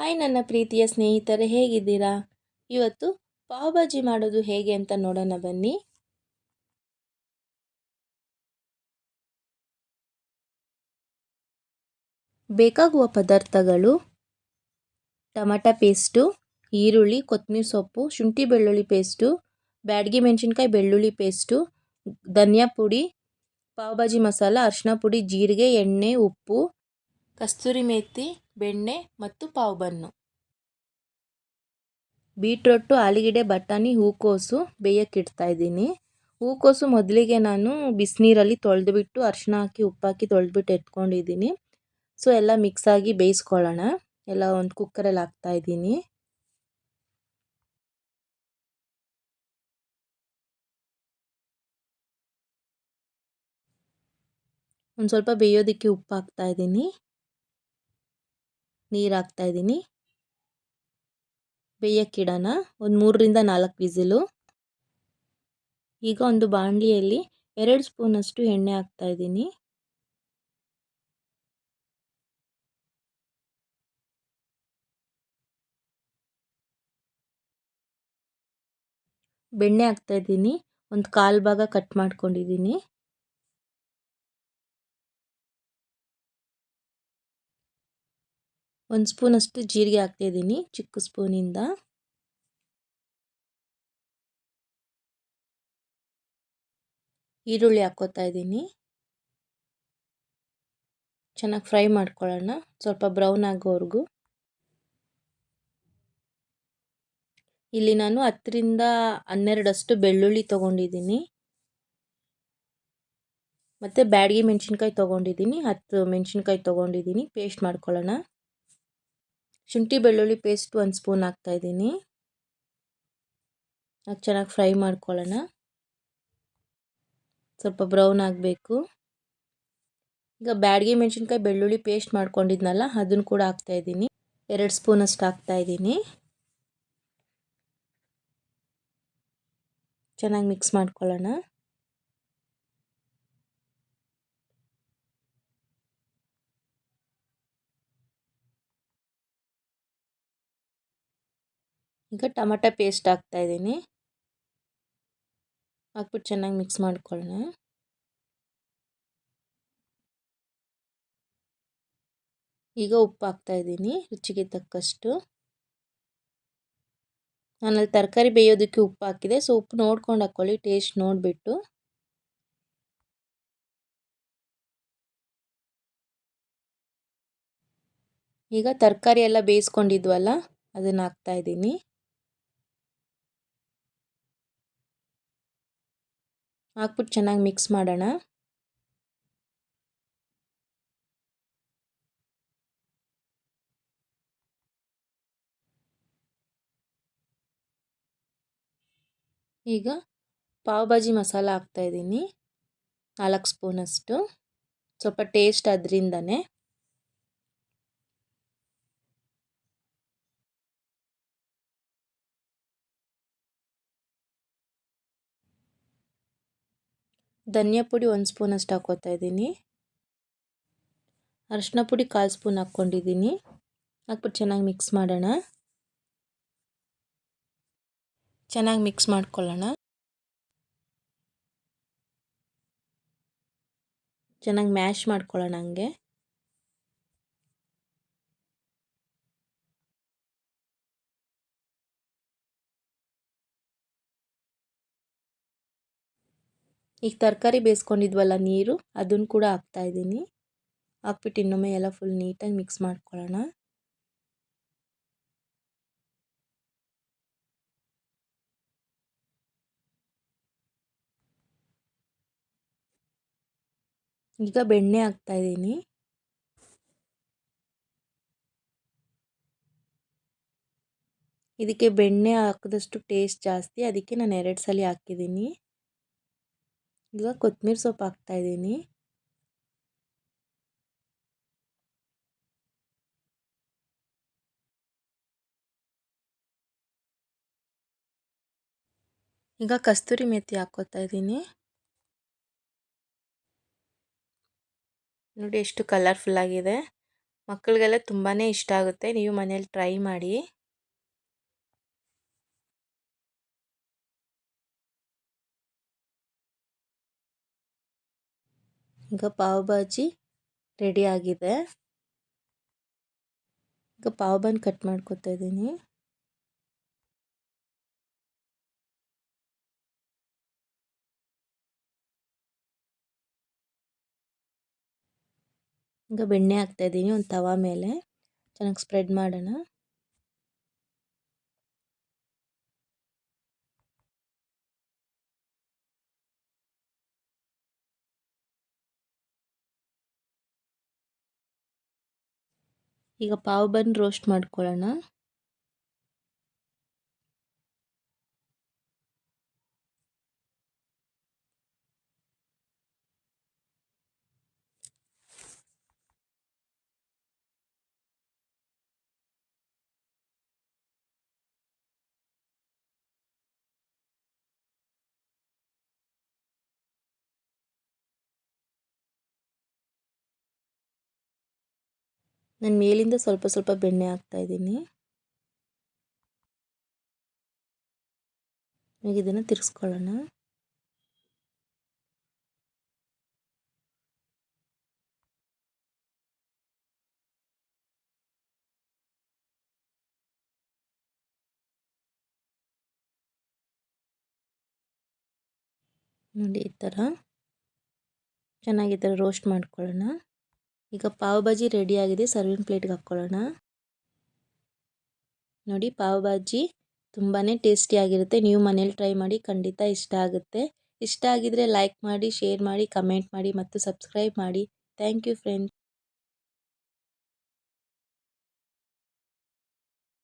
Hi ನನ್ನ ಪ್ರೀತಿಯ ಸ್ನೇಹಿತರೆ, ಹೇಗಿದ್ದೀರಾ? ಇವತ್ತು ಪಾವ್ ಭಾಜಿ ಮಾಡೋದು ಹೇಗೆ ಅಂತ ನೋಡೋಣ ಬನ್ನಿ. ಬೇಕಾಗುವ ಪದಾರ್ಥಗಳು, ಟೊಮಟ ಪೇಸ್ಟು, ಈರುಳ್ಳಿ ಕೊತ್ತಂಬರಿ ಸೊಪ್ಪು, ಶುಂಠಿ ಬೆಳ್ಳುಳ್ಳಿ ಪೇಸ್ಟು, ಬ್ಯಾಡಗಿ ಮೆಣಸಿನ್ಕಾಯಿ ಬೆಳ್ಳುಳ್ಳಿ ಪೇಸ್ಟು, ಧನಿಯಾ ಪುಡಿ ಪಾವ್ ಭಾಜಿ ಮಸಾಲ ಅರಿಶಿನ ಪುಡಿ, ಜೀರಿಗೆ, ಎಣ್ಣೆ, ಉಪ್ಪು ಕಸ್ತೂರಿ ಮೇಥಿ ಬೆಣ್ಣೆ ಮತ್ತು ಪಾವ್ ಬನ್ನು. ಬೀಟ್ರೊಟ್ಟು, ಆಲೂಗೆಡ್ಡೆ, ಬಟಾಣಿ, ಹೂಕೋಸು ಬೇಯಕ್ಕಿಡ್ತಾ ಇದ್ದೀನಿ. ಹೂಕೋಸು ಮೊದಲಿಗೆ ನಾನು ಬಿಸಿನೀರಲ್ಲಿ ತೊಳೆದುಬಿಟ್ಟು ಅರಿಶಿನ ಹಾಕಿ, ಉಪ್ಪಾಕಿ ತೊಳೆದ್ಬಿಟ್ಟು ಎತ್ಕೊಂಡಿದ್ದೀನಿ. ಸೊ, ಎಲ್ಲ ಮಿಕ್ಸ್ ಆಗಿ ಬೇಯಿಸ್ಕೊಳ್ಳೋಣ. ಎಲ್ಲ ಒಂದು ಕುಕ್ಕರಲ್ಲಿ ಹಾಕ್ತಾ ಇದ್ದೀನಿ. ಒಂದು ಸ್ವಲ್ಪ ಬೇಯೋದಕ್ಕೆ ಉಪ್ಪು ಹಾಕ್ತಾ ಇದ್ದೀನಿ. ನೀರು ಹಾಕ್ತಾಯಿದ್ದೀನಿ ಬೇಯಕ್ಕಿಡೋಣ. ಒಂದು ಮೂರರಿಂದ ನಾಲ್ಕು ವಿಸಿಲು. ಈಗ ಒಂದು ಬಾಣಲಿಯಲ್ಲಿ ಎರಡು ಸ್ಪೂನಷ್ಟು ಎಣ್ಣೆ ಹಾಕ್ತಾಯಿದ್ದೀನಿ ಬೆಣ್ಣೆ ಹಾಕ್ತಾಯಿದ್ದೀನಿ ಒಂದು ಕಾಲು ಭಾಗ ಕಟ್ ಮಾಡ್ಕೊಂಡಿದ್ದೀನಿ. ಒಂದು ಸ್ಪೂನಷ್ಟು ಜೀರಿಗೆ ಹಾಕ್ತಾಯಿದ್ದೀನಿ, ಚಿಕ್ಕ ಸ್ಪೂನಿಂದ. ಈರುಳ್ಳಿ ಹಾಕೋತಾ ಇದ್ದೀನಿ ಚೆನ್ನಾಗಿ ಫ್ರೈ ಮಾಡ್ಕೊಳ್ಳೋಣ, ಸ್ವಲ್ಪ ಬ್ರೌನ್ ಆಗೋವರೆಗೂ. ಇಲ್ಲಿ ನಾನು ಹತ್ತರಿಂದ ಹನ್ನೆರಡಷ್ಟು ಬೆಳ್ಳುಳ್ಳಿ ತೊಗೊಂಡಿದ್ದೀನಿ. ಮತ್ತು ಬ್ಯಾಡಗಿ ಮೆಣಸಿನ್ಕಾಯಿ ತೊಗೊಂಡಿದ್ದೀನಿ, ಹತ್ತು ಮೆಣಸಿನ್ಕಾಯಿ ತೊಗೊಂಡಿದ್ದೀನಿ, ಪೇಸ್ಟ್ ಮಾಡ್ಕೊಳ್ಳೋಣ. ಶುಂಠಿ ಬೆಳ್ಳುಳ್ಳಿ ಪೇಸ್ಟ್ ಒಂದು ಸ್ಪೂನ್ ಹಾಕ್ತಾಯಿದ್ದೀನಿ ಅದು ಚೆನ್ನಾಗಿ ಫ್ರೈ ಮಾಡ್ಕೊಳ್ಳೋಣ. ಸ್ವಲ್ಪ ಬ್ರೌನ್ ಆಗಬೇಕು. ಈಗ ಬ್ಯಾಡಗಿ ಮೆಣಸಿನ್ಕಾಯಿ ಬೆಳ್ಳುಳ್ಳಿ ಪೇಸ್ಟ್ ಮಾಡ್ಕೊಂಡಿದ್ನಲ್ಲ ಅದನ್ನು ಕೂಡ ಹಾಕ್ತಾಯಿದ್ದೀನಿ ಎರಡು ಸ್ಪೂನಷ್ಟು ಹಾಕ್ತಾಯಿದ್ದೀನಿ ಚೆನ್ನಾಗಿ ಮಿಕ್ಸ್ ಮಾಡ್ಕೊಳ್ಳೋಣ. ಈಗ ಟೊಮೆಟೊ ಪೇಸ್ಟ್ ಹಾಕ್ತಾಯಿದ್ದೀನಿ ಹಾಕ್ಬಿಟ್ಟು ಚೆನ್ನಾಗಿ ಮಿಕ್ಸ್ ಮಾಡ್ಕೊಳ್ಳೋಣ ಈಗ ಉಪ್ಪು ಹಾಕ್ತಾಯಿದ್ದೀನಿ ರುಚಿಗೆ ತಕ್ಕಷ್ಟು. ನಾನಲ್ಲಿ ತರಕಾರಿ ಬೇಯೋದಕ್ಕೆ ಉಪ್ಪು ಹಾಕಿದೆ, ಸೊ ಉಪ್ಪು ನೋಡ್ಕೊಂಡು ಹಾಕ್ಕೊಳ್ಳಿ ಟೇಸ್ಟ್ ನೋಡಿಬಿಟ್ಟು. ಈಗ ತರಕಾರಿ ಎಲ್ಲ ಬೇಯಿಸ್ಕೊಂಡಿದ್ವಲ್ಲ, ಅದನ್ನು ಹಾಕ್ತಾಯಿದ್ದೀನಿ ಹಾಕ್ಬಿಟ್ಟು ಚೆನ್ನಾಗಿ ಮಿಕ್ಸ್ ಮಾಡೋಣ. ಈಗ ಪಾವ್ ಭಾಜಿ ಮಸಾಲ ಹಾಕ್ತಾಯಿದ್ದೀನಿ ನಾಲ್ಕು ಸ್ಪೂನಷ್ಟು ಸ್ವಲ್ಪ ಟೇಸ್ಟ್ ಅದರಿಂದನೇ. ಧನಿಯಾ ಪುಡಿ ಒಂದು ಸ್ಪೂನಷ್ಟು ಹಾಕೋತಾ ಇದ್ದೀನಿ. ಅರಿಶಿನ ಪುಡಿ ಕಾಲು ಸ್ಪೂನ್ ಹಾಕ್ಕೊಂಡಿದ್ದೀನಿ. ಹಾಕ್ಬಿಟ್ಟು ಚೆನ್ನಾಗಿ ಮಿಕ್ಸ್ ಮಾಡೋಣ. ಚೆನ್ನಾಗಿ ಮಿಕ್ಸ್ ಮಾಡ್ಕೊಳ್ಳೋಣ. ಚೆನ್ನಾಗಿ ಮ್ಯಾಶ್ ಮಾಡ್ಕೊಳ್ಳೋಣ ಹಂಗೆ. ಈಗ ತರಕಾರಿ ಬೇಯಿಸ್ಕೊಂಡಿದ್ವಲ್ಲ ನೀರು, ಅದನ್ನು ಕೂಡ ಹಾಕ್ತಾಯಿದ್ದೀನಿ ಹಾಕ್ಬಿಟ್ಟು ಇನ್ನೊಮ್ಮೆ ಎಲ್ಲ ಫುಲ್ ನೀಟಾಗಿ ಮಿಕ್ಸ್ ಮಾಡ್ಕೊಳ್ಳೋಣ. ಈಗ ಬೆಣ್ಣೆ ಹಾಕ್ತಾಯಿದ್ದೀನಿ ಇದಕ್ಕೆ ಬೆಣ್ಣೆ ಹಾಕಿದಷ್ಟು ಟೇಸ್ಟ್ ಜಾಸ್ತಿ, ಅದಕ್ಕೆ ನಾನು ಎರಡು ಸಲ ಹಾಕಿದ್ದೀನಿ. ಈಗ ಕೊತ್ತಂಬರಿ ಸೊಪ್ಪು ಹಾಕ್ತಾಯಿದ್ದೀನಿ ಈಗ ಕಸ್ತೂರಿ ಮೆಥಿ ಹಾಕ್ಕೋತಾ ಇದ್ದೀನಿ. ನೋಡಿ ಎಷ್ಟು ಕಲರ್ಫುಲ್ ಆಗಿದೆ. ಮಕ್ಕಳಿಗೆಲ್ಲ ತುಂಬಾ ಇಷ್ಟ ಆಗುತ್ತೆ. ನೀವು ಮನೇಲಿ ಟ್ರೈ ಮಾಡಿ. ಈಗ ಪಾವ್ ಭಾಜಿ ರೆಡಿ ಆಗಿದೆ. ಈಗ ಪಾವ್ ಬನ್ ಕಟ್ ಮಾಡ್ಕೊತಾ ಇದ್ದೀನಿ. ಈಗ ಬೆಣ್ಣೆ ಹಾಕ್ತಾ ಇದ್ದೀನಿ, ಒಂದು ತವಾ ಮೇಲೆ. ಚೆನ್ನಾಗಿ ಸ್ಪ್ರೆಡ್ ಮಾಡೋಣ. ಈಗ ಪಾವ್ ಬನ್ ರೋಸ್ಟ್ ಮಾಡ್ಕೊಳ್ಳೋಣ. ನಾನು ಮೇಲಿಂದ ಸ್ವಲ್ಪ ಸ್ವಲ್ಪ ಬೆಣ್ಣೆ ಹಾಕ್ತಾ ಇದ್ದೀನಿ. ಈಗ ಇದನ್ನು ತಿರ್ಸ್ಕೊಳ್ಳೋಣ. ನೋಡಿ ಈ ಥರ ಚೆನ್ನಾಗಿ ಈ ಥರ ರೋಸ್ಟ್ ಮಾಡ್ಕೊಳ್ಳೋಣ. ಈಗ ಪಾವ್ ಭಾಜಿ ರೆಡಿಯಾಗಿದೆ ಸರ್ವಿಂಗ್ ಪ್ಲೇಟ್ಗೆ ಹಾಕ್ಕೊಳ್ಳೋಣ ನೋಡಿ, ಪಾವ್ ಭಾಜಿ ತುಂಬಾ ಟೇಸ್ಟಿಯಾಗಿರುತ್ತೆ ನೀವು ಮನೇಲಿ ಟ್ರೈ ಮಾಡಿ ಖಂಡಿತ ಇಷ್ಟ ಆಗುತ್ತೆ. ಇಷ್ಟ ಆಗಿದರೆ ಲೈಕ್ ಮಾಡಿ ಶೇರ್ ಮಾಡಿ ಕಮೆಂಟ್ ಮಾಡಿ ಮತ್ತು ಸಬ್ಸ್ಕ್ರೈಬ್ ಮಾಡಿ. Thank you friends